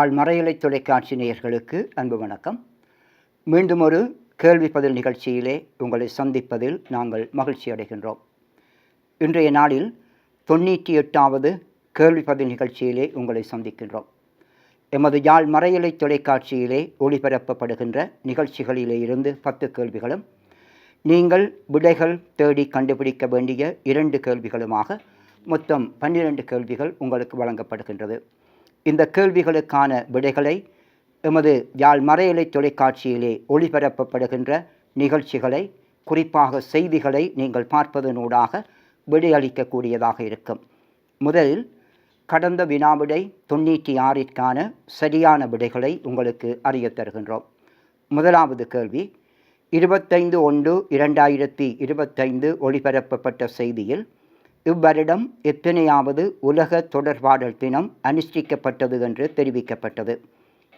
யாழ் மறையலை தொலைக்காட்சி நேயர்களுக்கு அன்பு வணக்கம். மீண்டும் ஒரு கேள்வி பதில் நிகழ்ச்சியிலே உங்களை சந்திப்பதில் நாங்கள் மகிழ்ச்சி அடைகின்றோம். இன்றைய நாளில் தொண்ணூற்றி எட்டாவது கேள்வி பதில் நிகழ்ச்சியிலே உங்களை சந்திக்கின்றோம். எமது யாழ் மறையலை தொலைக்காட்சியிலே ஒளிபரப்பப்படுகின்ற நிகழ்ச்சிகளிலே இருந்து பத்து கேள்விகளும் நீங்கள் விடைகள் தேடி கண்டுபிடிக்க வேண்டிய இரண்டு கேள்விகளுமாக மொத்தம் பன்னிரண்டு கேள்விகள் உங்களுக்கு வழங்கப்படுகின்றது. இந்த கேள்விகளுக்கான விடைகளை எமது யாழ் மறையலை தொலைக்காட்சியிலே ஒளிபரப்பப்படுகின்ற நிகழ்ச்சிகளை குறிப்பாக செய்திகளை நீங்கள் பார்ப்பதனூடாக விடையளிக்கக்கூடியதாக இருக்கும். முதலில் கடந்த வினாவிடை தொண்ணூற்றி ஆறிற்கான சரியான விடைகளை உங்களுக்கு அறியத் தருகின்றோம். முதலாவது கேள்வி இருபத்தைந்து ஒன்று இரண்டாயிரத்தி இருபத்தைந்து ஒளிபரப்பப்பட்ட செய்தியில் இவ்வருடம் எத்தனையாவது உலக தொடர்பாடல் தினம் அனுஷ்டிக்கப்பட்டது என்று தெரிவிக்கப்பட்டது.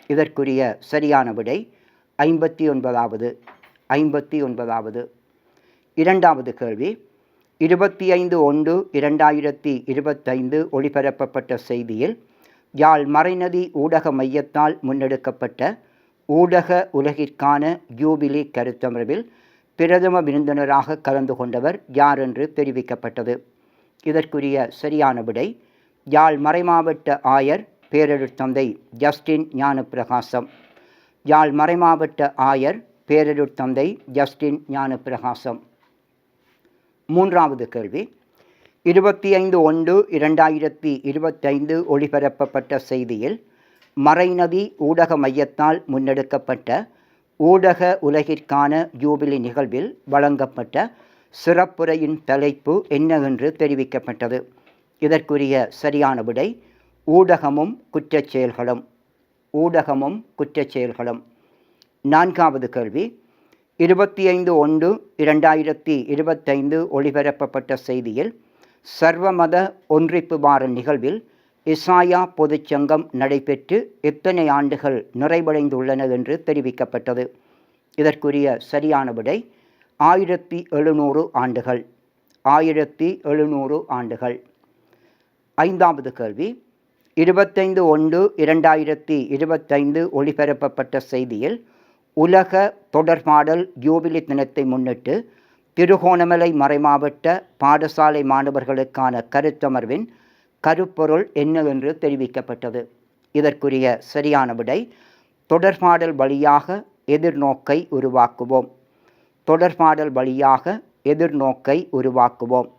இதற்குரிய சரியான விடை ஐம்பத்தி ஒன்பதாவது ஐம்பத்தி ஒன்பதாவது இரண்டாவது கேள்வி இருபத்தி ஐந்து ஒன்று இரண்டாயிரத்தி இருபத்தைந்து ஒளிபரப்பப்பட்ட செய்தியில் யாழ் மறைநதி ஊடக மையத்தால் முன்னெடுக்கப்பட்ட ஊடக உலகிற்கான ஜூபிலி கருத்தமர்வில் பிரதம விருந்தினராக கலந்து கொண்டவர் யார் என்று தெரிவிக்கப்பட்டது. இதற்குரிய சரியான விடை யாழ் மறைமாவட்ட ஆயர் பேரருட்தந்தை ஜஸ்டின் ஞானப்பிரகாசம். யாழ் மறைமாவட்ட ஆயர் பேரருட்தந்தை ஜஸ்டின் ஞானப்பிரகாசம். மூன்றாவது கேள்வி. இருபத்தி ஐந்து ஒன்று இரண்டாயிரத்தி இருபத்தைந்து ஒளிபரப்பப்பட்ட செய்தியில் மறைநதி ஊடக மையத்தால் முன்னெடுக்கப்பட்ட ஊடக உலகிற்கான ஜூபிலி நிகழ்வில் வழங்கப்பட்ட சிறப்புரையின் தலைப்பு என்னவென்று தெரிவிக்கப்பட்டது. இதற்குரிய சரியான விடை ஊடகமும் குற்றச் செயல்களும் ஊடகமும் குற்றச் செயல்களும் நான்காவது கேள்வி. இருபத்தி ஐந்து ஒன்று இரண்டாயிரத்தி இருபத்தைந்து ஒளிபரப்பப்பட்ட செய்தியில் சர்வமத ஒன்றிப்பு வார நிகழ்வில் இசாயா பொதுச்சங்கம் நடைபெற்று எத்தனை ஆண்டுகள் நிறைவடைந்துள்ளன என்று தெரிவிக்கப்பட்டது. இதற்குரிய சரியான விடை ஆயிரத்தி எழுநூறு ஆண்டுகள். ஆயிரத்தி எழுநூறு ஆண்டுகள். ஐந்தாவது கேள்வி. இருபத்தைந்து ஒன்று இரண்டாயிரத்தி இருபத்தைந்து ஒளிபரப்பப்பட்ட செய்தியில் உலக தொடர்பாடல் ஜூபிலி தினத்தை முன்னிட்டு திருகோணமலை மறைமாவட்ட பாடசாலை மாணவர்களுக்கான கருத்தமர்வின் கருப்பொருள் என்ன என்று தெரிவிக்கப்பட்டது. இதற்குரிய சரியான விடை தொடர்பாடல் வழியாக எதிர்நோக்கை உருவாக்குவோம். தொடர்பாடல் வழியாக எதிர்நோக்கை உருவாக்குவோம்.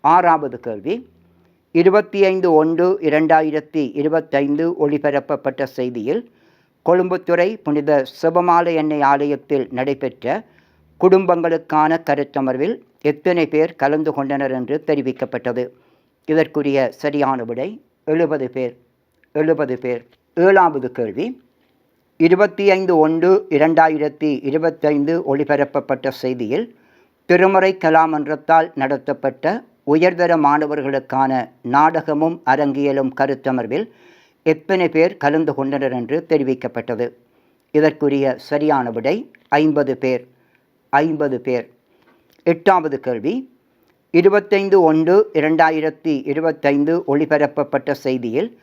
ஆறாவது கேள்வி. இருபத்தி ஐந்து ஒன்று இரண்டாயிரத்தி இருபத்தைந்து ஒளிபரப்பப்பட்ட செய்தியில் கொழும்புத்துறை புனித சிவமாலை எண்ணெய் ஆலயத்தில் நடைபெற்ற குடும்பங்களுக்கான கருத்தமர்வில் எத்தனை பேர் கலந்து கொண்டனர் என்று தெரிவிக்கப்பட்டது. இதற்குரிய சரியான விடை எழுபது பேர். எழுபது பேர். ஏழாவது கேள்வி. இருபத்தி ஐந்து ஒன்று இரண்டாயிரத்தி இருபத்தைந்து ஒளிபரப்பப்பட்ட செய்தியில் திருமறை கலாமன்றத்தால் நடத்தப்பட்ட உயர்தர மாணவர்களுக்கான நாடகமும் அரங்கியலும் கருத்தமர்வில் எத்தனை பேர் கலந்து கொண்டனர் என்று தெரிவிக்கப்பட்டது. இதற்குரிய சரியான விடை ஐம்பது பேர். ஐம்பது பேர். எட்டாவது கேள்வி. இருபத்தைந்து ஒன்று இரண்டாயிரத்தி இருபத்தைந்து ஒளிபரப்பப்பட்ட செய்தியில்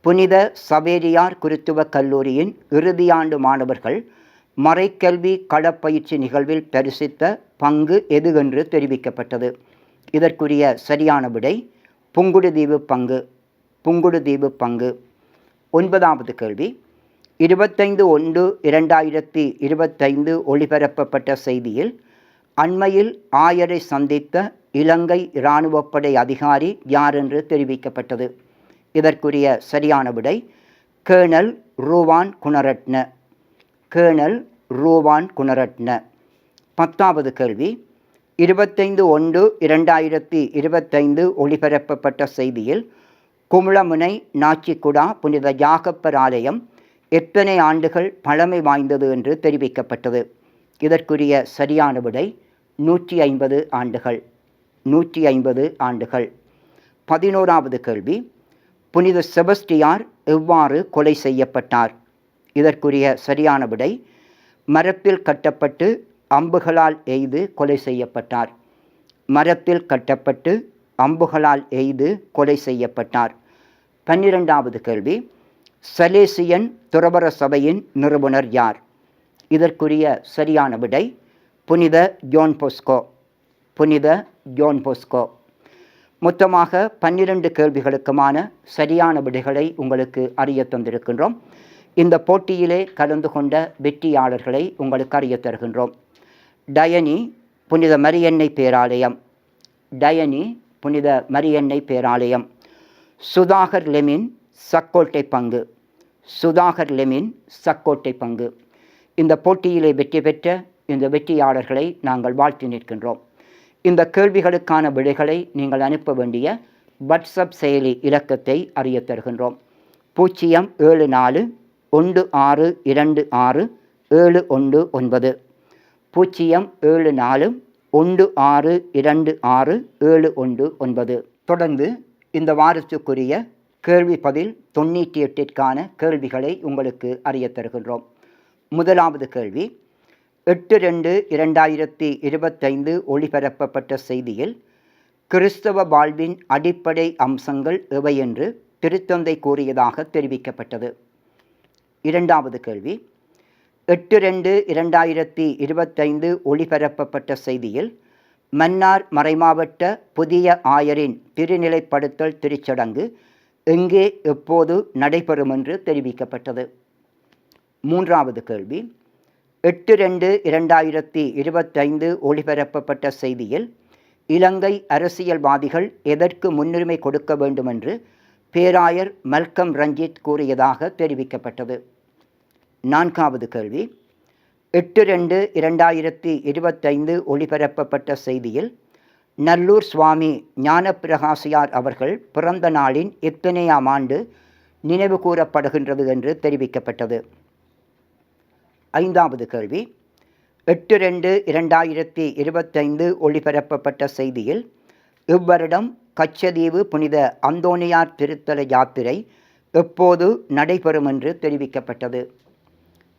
புனித சவேரியார் குருத்துவ கல்லூரியின் இறுதியாண்டு மாணவர்கள் மறைக்கல்வி களப்பயிற்சி நிகழ்வில் தரிசித்த பங்கு எது என்று தெரிவிக்கப்பட்டது. இதற்குரிய சரியான விடை புங்குடுதீவு பங்கு. புங்குடுதீவு பங்கு. ஒன்பதாவது கேள்வி. இருபத்தைந்து ஒன்று இரண்டாயிரத்தி இருபத்தைந்து ஒளிபரப்பப்பட்ட செய்தியில் அண்மையில் ஆயரை சந்தித்த இலங்கை இராணுவப்படை அதிகாரி யார் என்று தெரிவிக்கப்பட்டது. இதற்குரிய சரியான விடை கேர்னல் ரூவான் குணரட்ன. கேர்னல் ரூவான் குணரட்ன. பத்தாவது கேள்வி. இருபத்தைந்து ஒன்று இரண்டாயிரத்தி இருபத்தைந்து ஒளிபரப்பப்பட்ட செய்தியில் குமுளமுனை நாச்சிக்குடா புனித யாகப்பர் ஆலயம் எத்தனை ஆண்டுகள் பழமை வாய்ந்தது என்று தெரிவிக்கப்பட்டது. இதற்குரிய சரியான விடை நூற்றி ஐம்பது ஆண்டுகள். நூற்றி ஐம்பது ஆண்டுகள். பதினோராவது கேள்வி. புனித செபஸ்டியார் எவ்வாறு கொலை செய்யப்பட்டார்? இதற்குரிய சரியான விடை மரத்தில் கட்டப்பட்டு அம்புகளால் எய்து கொலை செய்யப்பட்டார். மரத்தில் கட்டப்பட்டு அம்புகளால் எய்து கொலை செய்யப்பட்டார். பன்னிரெண்டாவது கேள்வி சலேசியன் துறவர சபையின் நிறுவனர் யார்? இதற்குரிய சரியான விடை புனித ஜோன் பொஸ்கோ. புனித ஜோன் பொஸ்கோ. மொத்தமாக பன்னிரண்டு கேள்விகளுக்குமான சரியான விடைகளை உங்களுக்கு அறிய தந்திருக்கின்றோம். இந்த போட்டியிலே கலந்து கொண்ட வெற்றியாளர்களை உங்களுக்கு அறிய தருகின்றோம். டயனி புனித மரியன்னை பேராலயம். டயனி புனித மரியன்னை பேராலயம். சுதாகர் லெமின் சக்கோட்டை பங்கு. சுதாகர் லெமின் சக்கோட்டை பங்கு. இந்த போட்டியிலே வெற்றி பெற்ற இந்த வெற்றியாளர்களை நாங்கள் வாழ்த்தி நிற்கின்றோம். இந்த கேள்விகளுக்கான விடைகளை நீங்கள் அனுப்ப வேண்டிய வாட்ஸ்அப் செயலி இலக்கத்தை அறிய தருகின்றோம். பூஜ்ஜியம் ஏழு நாலு ஒன்று ஆறு இரண்டு ஆறு ஏழு ஒன்று ஒன்பது. பூஜ்ஜியம் ஏழு நாலு ஒன்று ஆறு இரண்டு ஆறு ஏழு ஒன்று ஒன்பது. தொடர்ந்து இந்த வாரத்துக்குரிய கேள்வி பதில் தொண்ணூற்றி எட்டிற்கான கேள்விகளை உங்களுக்கு அறிய தருகின்றோம். முதலாவது கேள்வி எட்டு ரெண்டு இரண்டாயிரத்தி இருபத்தைந்து ஒளிபரப்பப்பட்ட செய்தியில் கிறிஸ்தவ வாழ்வின் அடிப்படை அம்சங்கள் எவை என்று திருத்தந்தை கூறியதாக தெரிவிக்கப்பட்டது. இரண்டாவது கேள்வி எட்டு ரெண்டு இரண்டாயிரத்தி இருபத்தைந்து ஒளிபரப்பப்பட்ட செய்தியில் மன்னார் மறைமாவட்ட புதிய ஆயரின் திருநிலைப்படுத்தல் திருச்சடங்கு எங்கே எப்போது நடைபெறும் என்று தெரிவிக்கப்பட்டது. மூன்றாவது கேள்வி எட்டு ரெண்டு இரண்டாயிரத்தி இருபத்தைந்து ஒளிபரப்பப்பட்ட செய்தியில் இலங்கை அரசியல்வாதிகள் எதற்கு முன்னுரிமை கொடுக்க வேண்டுமென்று பேராயர் மல்கம் ரஞ்சித் கூறியதாக தெரிவிக்கப்பட்டது. நான்காவது கேள்வி. எட்டு ரெண்டு இரண்டாயிரத்தி இருபத்தைந்து ஒளிபரப்பப்பட்ட செய்தியில் நல்லூர் சுவாமி ஞானப்பிரகாசியார் அவர்கள் பிறந்த நாளின் எத்தனையாம் ஆண்டு நினைவு கூறப்படுகின்றது என்று தெரிவிக்கப்பட்டது. ஐந்தாவது கேள்வி. எட்டு ரெண்டு இரண்டாயிரத்தி இருபத்தைந்து ஒளிபரப்பப்பட்ட செய்தியில் இவ்வருடம் கச்சதீவு புனித அந்தோனியார் திருத்தல யாத்திரை எப்போது நடைபெறும் என்று தெரிவிக்கப்பட்டது?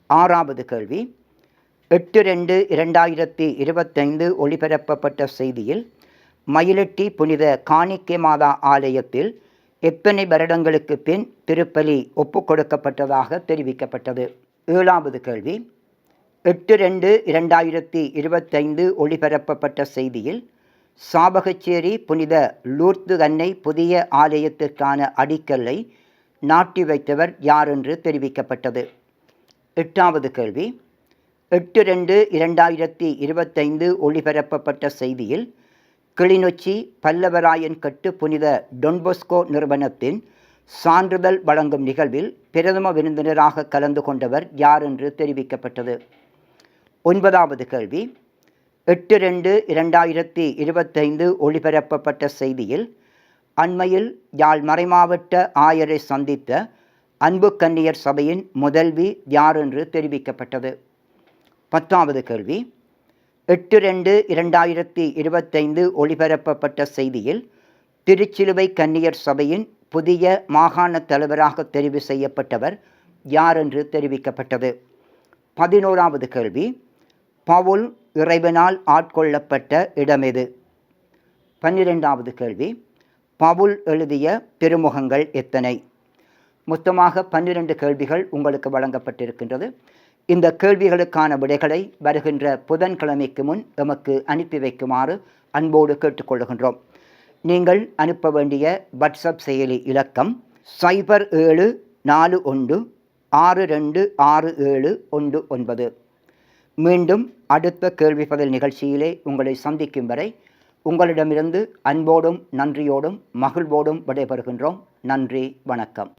ஆறாவது கேள்வி. எட்டு ரெண்டு இரண்டாயிரத்தி இருபத்தைந்து ஒளிபரப்பப்பட்ட செய்தியில் மயிலட்டி புனித காணிக்கை மாதா ஆலயத்தில் எத்தனை வருடங்களுக்கு பின் திருப்பலி ஒப்புக் கொடுக்கப்பட்டதாக தெரிவிக்கப்பட்டது? ஏழாவது கேள்வி. எட்டு ரெண்டு இரண்டாயிரத்தி இருபத்தைந்து ஒளிபரப்பப்பட்ட செய்தியில் சாபகச்சேரி புனித லூர்த்து அன்னை புதிய ஆலயத்திற்கான அடிக்கல்லை நாட்டி வைத்தவர் யார் என்று தெரிவிக்கப்பட்டது? எட்டாவது கேள்வி. எட்டு ரெண்டு இரண்டாயிரத்தி இருபத்தைந்து ஒளிபரப்பப்பட்ட செய்தியில் கிளிநொச்சி பல்லவராயன் கட்டு புனித டொன்பொஸ்கோ நிறுவனத்தின் சான்றிதழ் வழங்கும் நிகழ்வில் பிரதம விருந்தினராக கலந்து கொண்டவர் யார் என்று தெரிவிக்கப்பட்டது. ஒன்பதாவது கேள்வி. எட்டு ரெண்டு இரண்டாயிரத்தி இருபத்தைந்து ஒளிபரப்பப்பட்ட செய்தியில் அண்மையில் யாழ் மறைமாவட்ட ஆயரை சந்தித்த அன்பு கன்னியர் சபையின் முதல்வி யார் என்று தெரிவிக்கப்பட்டது. பத்தாவது கேள்வி. எட்டு ரெண்டு இரண்டாயிரத்தி இருபத்தைந்து ஒளிபரப்பப்பட்ட செய்தியில் திருச்சிலுவை கன்னியர் சபையின் புதிய மாகாண தலைவராக தெரிவு செய்யப்பட்டவர் யார் என்று தெரிவிக்கப்பட்டது? பதினோராவது கேள்வி. பவுல் இறைவனால் ஆட்கொள்ளப்பட்ட இடம் எது? பன்னிரெண்டாவது கேள்வி. பவுல் எழுதிய பெருமுகங்கள் எத்தனை? மொத்தமாக பன்னிரண்டு கேள்விகள் உங்களுக்கு வழங்கப்பட்டிருக்கின்றது. இந்த கேள்விகளுக்கான விடைகளை வருகின்ற புதன்கிழமைக்கு முன் எமக்கு அனுப்பி வைக்குமாறு அன்போடு கேட்டுக்கொள்கின்றோம். நீங்கள் அனுப்ப வேண்டிய வாட்ஸ்அப் செயலி இலக்கம் சைபர் ஏழு நாலு ஒன்று ஆறு ரெண்டு ஆறு ஏழு ஒன்று ஒன்பது. மீண்டும் அடுத்த கேள்வி பதில் நிகழ்ச்சியிலே உங்களை சந்திக்கும் வரை உங்களிடமிருந்து அன்போடும் நன்றியோடும் மகிழ்வோடும் விடைபெறுகின்றோம். நன்றி வணக்கம்.